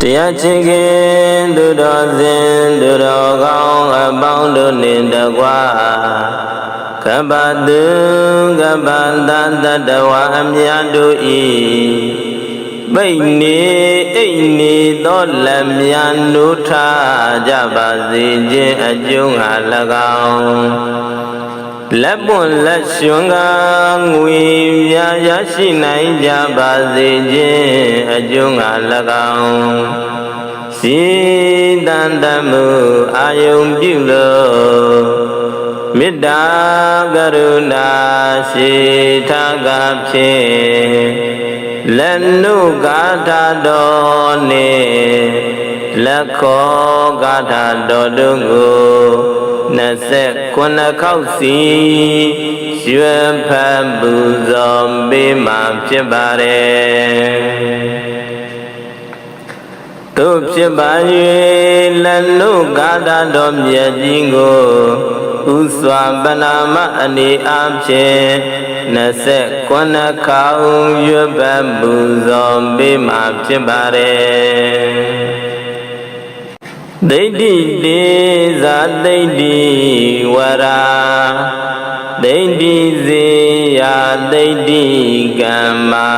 တရားချင်ခင်သူတော်စင်သူတော်ကောင်းအပေါင်းတို့နှင့်တကွာကပ္ပတုကပ္ပတတတဝအမြတ်တို့ဤပိတ်နေအိတ်နေသောလက်မြန်တို့ထားကြပါစေခြင်းအကျုံးဟာ၎င်း လက်ပွန်လက်ရွှွန်ကငွေပြာရရှိနိုင်ကြပါစေခြင်းအကျုံးက၎င်းစီတန်တမှုအာယုံပြုလို့မေတ္တာကရုဏာရှိထားကဖြင့်လက်နုကာထာတော်နှင့်လက်ခောကာထာတော်တို့ကို 29ခေါက်စီရွယ်ဖတ်ပူဇော်ပေးမှာဖြစ်ပါတယ်တို့ဖြစ်ပါ၍လက်လို့ကာတာတော်မြတ်ကြီးကိုဥစွာပနာမအနေအချင်း29ခေါက်ရွယ်ဖတ်ပူဇော်ပေးမှာဖြစ်ပါတယ် ဒိဋ္ဌိတေဇာဒိဋ္ဌိဝရာဒိဋ္ဌိဇေယဒိဋ္ဌိကမ္မာ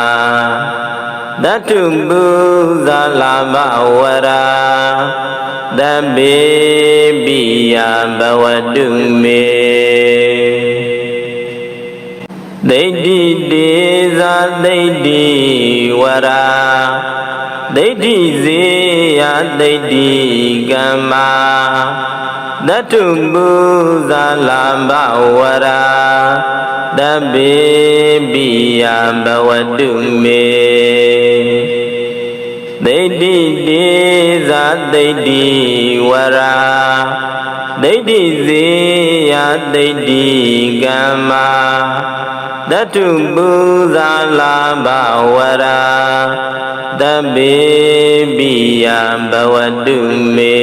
တတုပုဇာလာဘဝရာတပေပိယဘဝတုမေဒိဋ္ဌိတေဇာဒိဋ္ဌိဝရာဒိဋ္ဌိဇေ ယဒိဋ္ဌိကမ္မာတတုပုဇာလာဘဝရာတပေပိယဘဝတုမေဒိဋ္ဌိတေဇာဒိဋ္ဌိဝရာဒိဋ္ဌိဇေယဒိဋ္ဌိကမ္မာတတုပုဇာလာဘဝရာတပေ ပိယဘဝတုမေ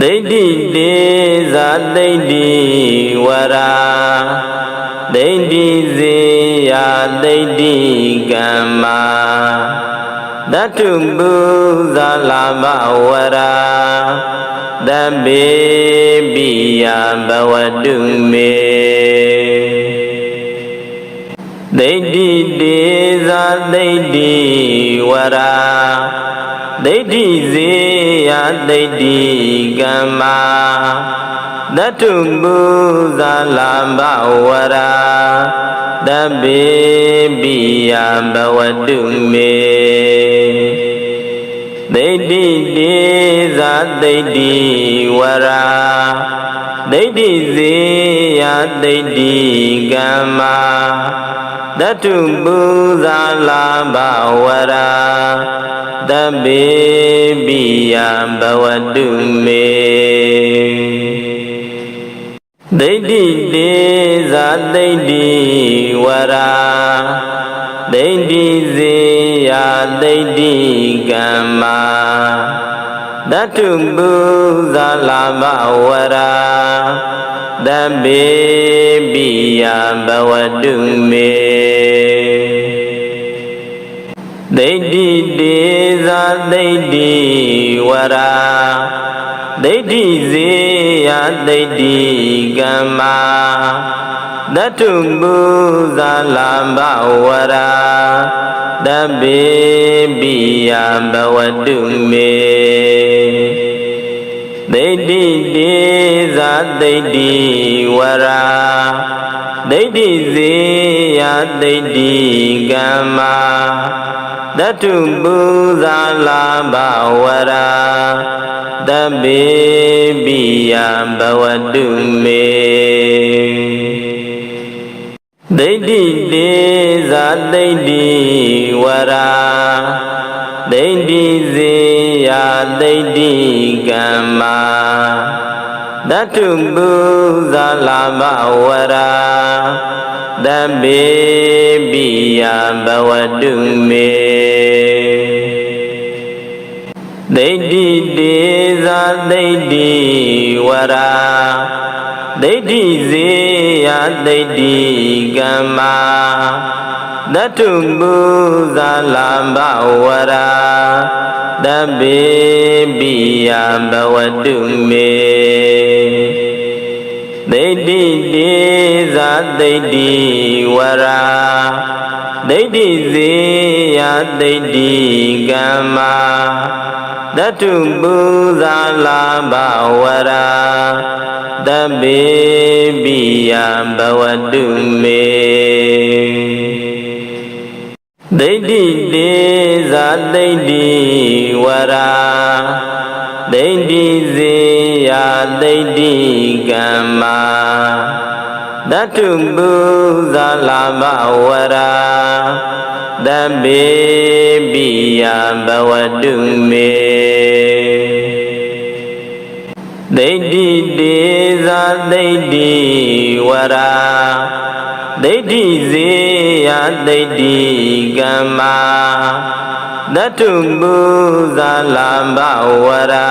ဒိဋ္ဌိတေဇာဒိဋ္ဌိဝရာဒိဋ္ဌိဇေယဒိဋ္ဌိကမ္မာတတုပုဇာလာဘဝရာတပေပိယဘဝတုမေ ဒိဋ္ဌိတေဇာဒိဋ္ဌိဝရာဒိဋ္ဌိဇေယဒိဋ္ဌိကမ္မာတတုပုဇာလာဘဝရာတပေပိယဘဝတုမေဒိဋ္ဌိတေဇာဒိဋ္ဌိဝရာဒိဋ္ဌိဇေယဒိဋ္ဌိကမ္မာ တတုပုဇာလာဘဝရာတပေပိယဘဝတုမေဒိဋ္ဌိတေဇာဒိဋ္ဌိဝရာဒိဋ္ဌိဇေယဒိဋ္ဌိကမ္မာတတုပုဇာလာဘဝရာတပေပိယဘဝတုမေ ဒိဋ္ဌိတေဇာဒိဋ္ဌိဝရာဒိဋ္ဌိဇေယဒိဋ္ဌိကမ္မာတတုပုဇာလာဘဝရာတပေပိယဘဝတုမေဒိဋ္ဌိတေဇာဒိဋ္ဌိဝရာဒိဋ္ဌိဇေ ယဒိဋ္ဌိကမ္မာတတုပုဇာလာဘဝရာတပေပိယဘဝတုမေဒိဋ္ဌိတေဇာဒိဋ္ဌိဝရာဒိဋ္ဌိဇေယဒိဋ္ဌိကမ္မာတတုပုဇာလာဘဝရာ တပေပိယဘဝတုမေဒိဋ္ဌိတေဇာဒိဋ္ဌိဝရာဒိဋ္ဌိဇေယဒိဋ္ဌိကမ္မာတတတုပူဇာလာဘဝရာတပိပိယဘဝတုမေ သိတိတေဇာသိတိဝရာသိတိဇေယသိတိကမ္မာတတုပူဇာလာဘဝရာတပိပိယဘဝတုမေဒိဋ္ဌိတေဇာဒိဋ္ဌိဝရာဒိဋ္ဌိဇေ ယဒိဋ္ဌိကမ္မာတတုပုဇာလာဘဝရာတပေပိယဘဝတုမေဒိဋ္ဌိတေဇာဒိဋ္ဌိဝရာဒိဋ္ဌိဇေယဒိဋ္ဌိကမ္မာတတုပုဇာလာဘဝရာ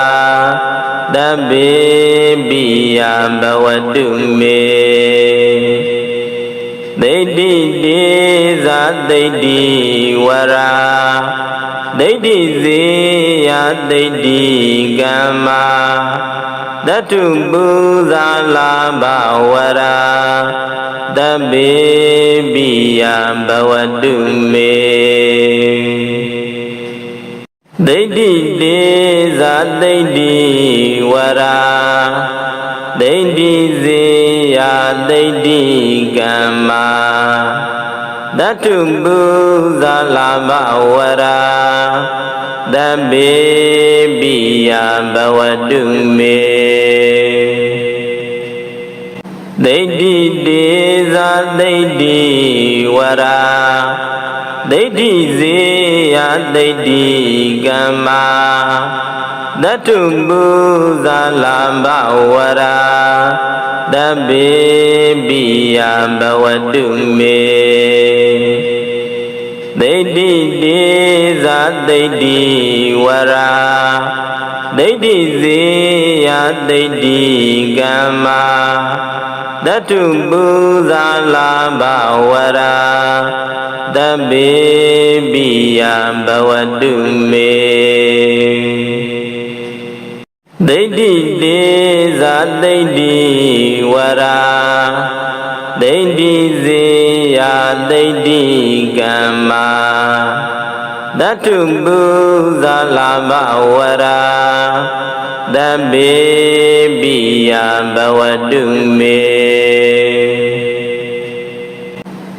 တပေပိယဘဝတုမေဒိဋ္ဌိတေဇာဒိဋ္ဌိဝရာဒိဋ္ဌိဇေယဒိဋ္ဌိကမ္မာတတုပုဇာလာဘဝရာတပေပိယဘဝတုမေ ဒိဋ္ဌိတေဇာဒိဋ္ဌိဝရာဒိဋ္ဌိဇေယဒိဋ္ဌိကမ္မာတတုပုဇာလာဘဝရာတပေပိယဘဝတုမေဒိဋ္ဌိတေဇာဒိဋ္ဌိဝရာ ဒိဋ္ဌိဇေယဒိဋ္ဌိကမ္မာတတုပုဇာလာဘဝရာတပေပိယဘဝတုမေဒိဋ္ဌိတေဇာဒိဋ္ဌိဝရာဒိဋ္ဌိဇေယဒိဋ္ဌိကမ္မာတတုပုဇာလာဘဝရာ တပေပိယဘဝတုမေဒိဋ္ဌိတေဇာဒိဋ္ဌိဝရာဒိဋ္ဌိဇေယဒိဋ္ဌိကမ္မာတတုပုဇာလာဘဝရာတပေပိယဘဝတုမေ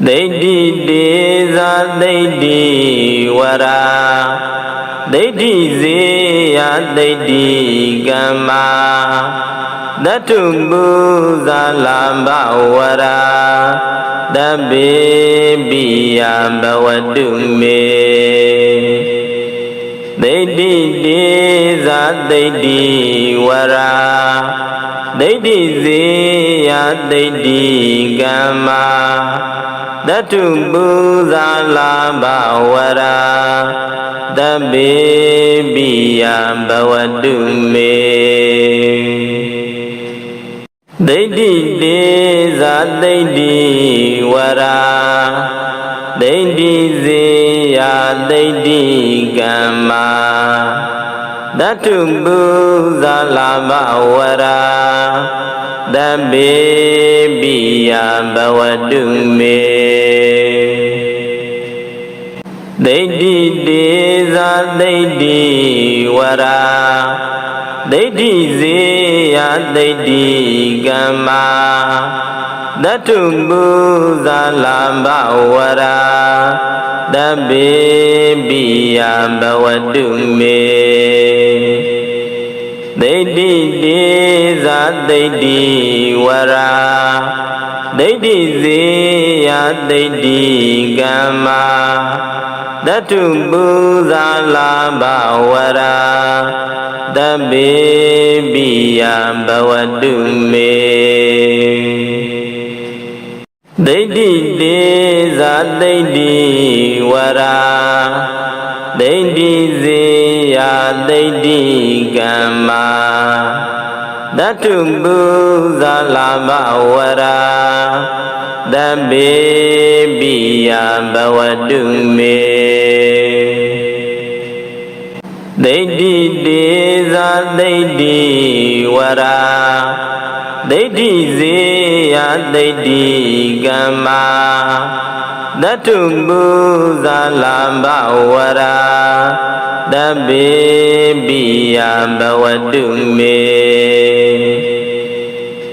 ဒိဋ္ဌိတေဇာဒိဋ္ဌိဝရာဒိဋ္ဌိဇေယဒိဋ္ဌိကမ္မာတတုပုဇာလာဘဝရာတပေပိယဘဝတုမေဒိဋ္ဌိတေဇာဒိဋ္ဌိဝရာဒိဋ္ဌိဇေယဒိဋ္ဌိကမ္မာ တတုပုဇာလာဘဝရာတပေပိယဘဝတုမေဒိဋ္ဌိတေဇာဒိဋ္ဌိဝရာဒိဋ္ဌိဇေယဒိဋ္ဌိကမ္မာတတုပုဇာလာဘဝရာ တပေပိယဘဝတုမေဒိဋ္ဌိတေဇာဒိဋ္ဌိဝရာဒိဋ္ဌိဇေယဒိဋ္ဌိကမ္မာတတုပုဇာလာဘဝရာတပေပိယဘဝတုမေ ဒိဋ္ဌိတေဇာဒိဋ္ဌိဝရာဒိဋ္ဌိဇေယဒိဋ္ဌိကမ္မာတတုပုဇာလာဘဝရာတပေပိယဘဝတုမေဒိဋ္ဌိတေဇာဒိဋ္ဌိဝရာဒိဋ္ဌိ ဇေယဒိဋ္ဌိကမ္မာတတုပုဇာလာဘဝရာတတပိပိယဘဝတုမေဒိဋ္ဌိတေဇာဒိဋ္ဌိဝရာဒိဋ္ဌိဇေယဒိဋ္ဌိကမ္မာတတုပူဇာလဘဝရာ တပိပိယဘဝတုမေ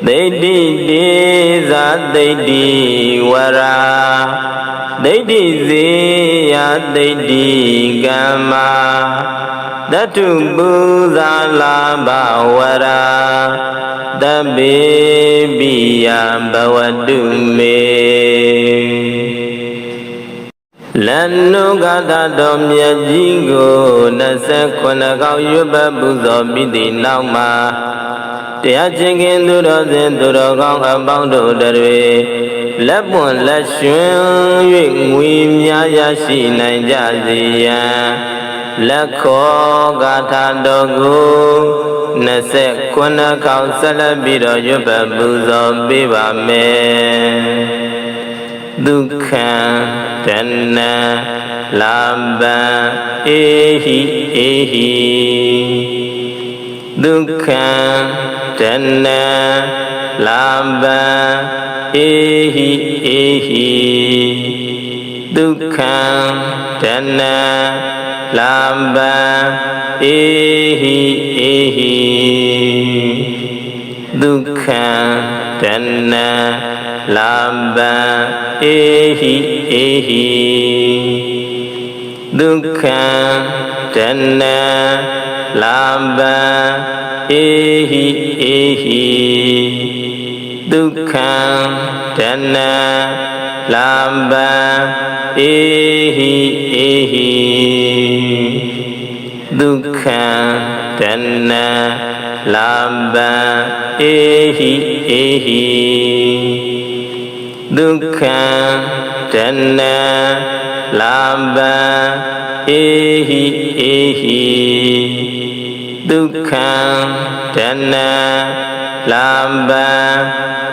ဒိဋ္ဌိတေဇာဒိဋ္ဌိဝရာဒိဋ္ဌိဇေယဒိဋ္ဌိကမ္မာတတုပူဇာလာဘဝရာတပိပိယဘဝတုမေ လန္နုကသတော်မြတ်ကြီးကို29ကောက်ရွတ်ပတ်ပူဇော်ပြီးသည့်နောက်မှာတရားချင်းခင်သူတော်စင်သူတော်ကောင်းအပေါင်းတို့တွေလက်ပွန်လက်ရွှင်၍ငွေများရရှိနိုင်ကြစေရန်လက်ခောဂါထာတော်ကို29ခေါက်ဆက်လက်ပြီးတော့ရွတ်ပတ်ပူဇော်ပေးပါမယ် ဒုက္ခံတဏလာဘံအေဟိအေဟိဒုက္ခံတဏလာဘံအေဟိအေဟိဒုက္ခံတဏလာဘံအေဟိအေဟိဒုက္ခံတဏ လာဘံအေဟိအေဟိဒုက္ခံတဏလာဘံအေဟိအေဟိဒုက္ခံတဏလာဘံအေဟိအေဟိဒုက္ခံတဏလာဘံအေဟိအေဟိ ဒုက္ခံတဏလာဘံအေဟိအေဟိဒုက္ခံတဏလာဘံ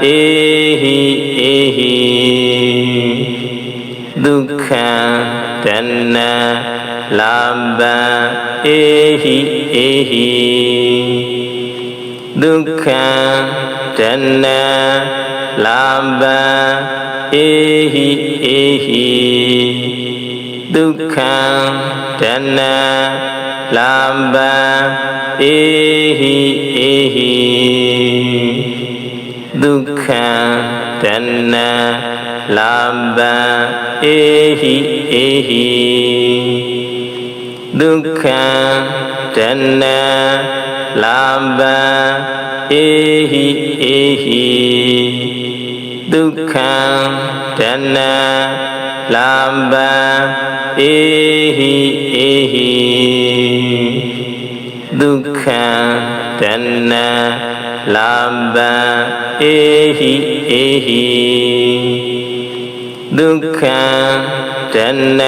အေဟိအေဟိဒုက္ခံတဏလာဘံအေဟိအေဟိဒုက္ခံတဏ လာဘံအေဟိအေဟိဒုက္ခံတဏလာဘံအေဟိအေဟိဒုက္ခံတဏလာဘံအေဟိအေဟိဒုက္ခံတဏလာဘံအေဟိအေဟိ ဒုက္ခံတဏလာဘံအေဟိအေဟိဒုက္ခံတဏလာဘံအေဟိအေဟိဒုက္ခံတဏ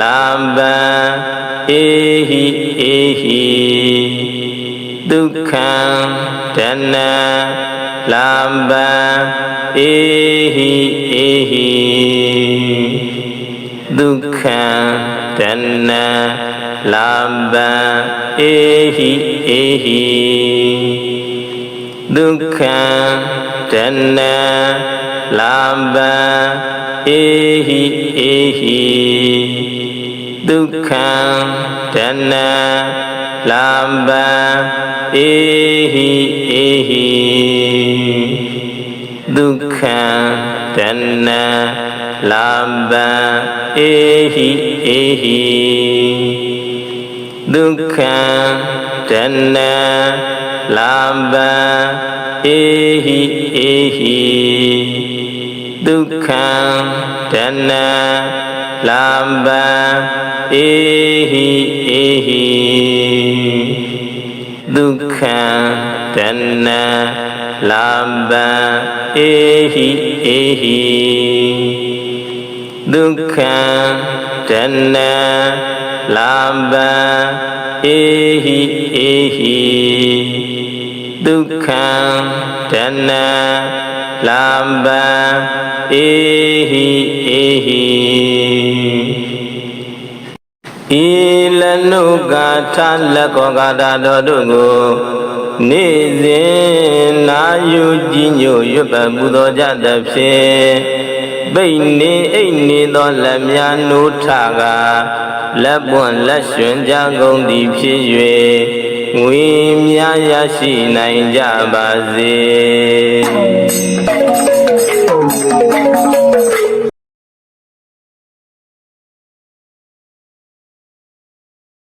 လာဘံအေဟိအေဟိ ဒုက္ခံတဏလာဘံအေဟိအေဟိဒုက္ခံတဏလာဘံအေဟိအေဟိဒုက္ခံတဏလာဘံအေဟိအေဟိဒုက္ခံတဏ လာဘံအေဟိအေဟိဒုက္ခံတဏလာဘံအေဟိအေဟိဒုက္ခံတဏလာဘံအေဟိအေဟိဒုက္ခံတဏလာဘံအေဟိအေဟိ ဒုက္ခံတဏလာဘံအေဟိအေဟိဒုက္ခံတဏလာဘံအေဟိအေဟိဒုက္ခံတဏလာဘံအေဟိအေဟိ ဤလနုကာထလက်ကောကာတာတော်တို့ကိုနေ့စဉ်နာယူကြည်ညိုရွတ်ပတ်ပူဇော်ကြသဖြင့်ပိတ်နေအိတ်နေသောလက်များနိုးထကလက်ပွန့်လက်ရွှင်ကြကုန်သည်ဖြစ်၍ငွေများရရှိနိုင်ကြပါစေ